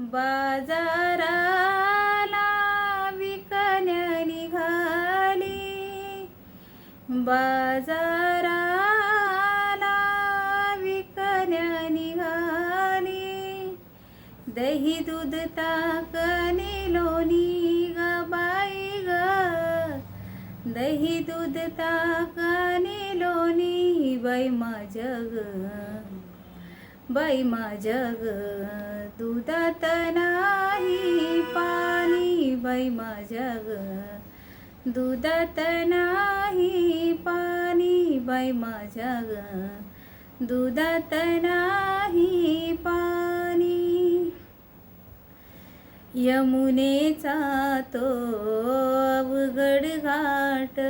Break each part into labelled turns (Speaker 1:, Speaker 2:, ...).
Speaker 1: बाजाराला विकण्या निघाली. बाजाराला विकण्या निघाली. दही दूध ताकने लोणी ग बाई ग. दही दूध ताकने लोणी बाई माझ्या ग. बाई माझ्या ग दुधात नाही पाणी. बाई माझ्या ग दुधात नाही पाणी. बाई माझ्या ग दुधात नाही पाणी. यमुनेचा तो अवघड घाट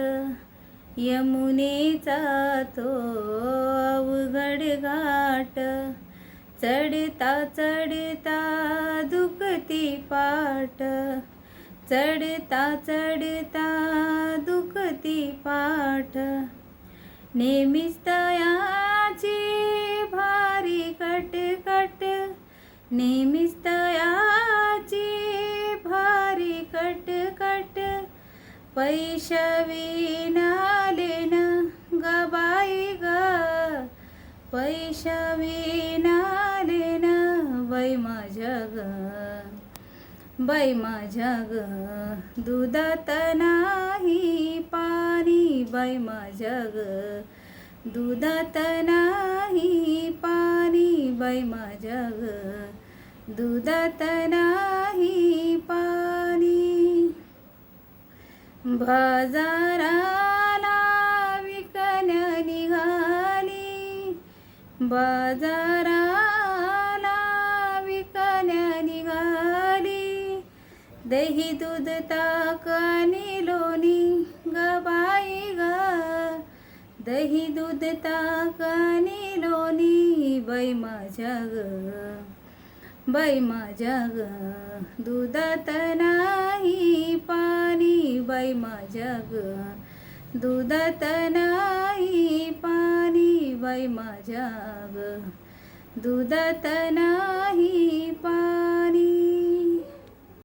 Speaker 1: यमुनेचा तो अवघड घाट. चढता चढता दुखती पाट चढता चढता दुखती पाठ. नेहमीच तयाची भारी कट कट. नेहमीच तयाची भारी कट पैशा विनाले न गबाई ग. पैशा विनाले बाई माझ्या ग बाई माझ्या ग दुधात नाही पाणी. बाई माझ्या ग दुधात नाही पाणी. बाई माझ्या ग दुधात नाही पाणी. बाजाराला विकण्या निघाली बाजारा दही दूध ताकाने लोणी ग ग. दही दूध ताकाने लोणी बाई माझ्या ग बाई माझ्या ग दुधात नाही पाणी बाई माझ्या ग दुधात नाही पाणी बाई माझ्या ग दुधात नाही पाणी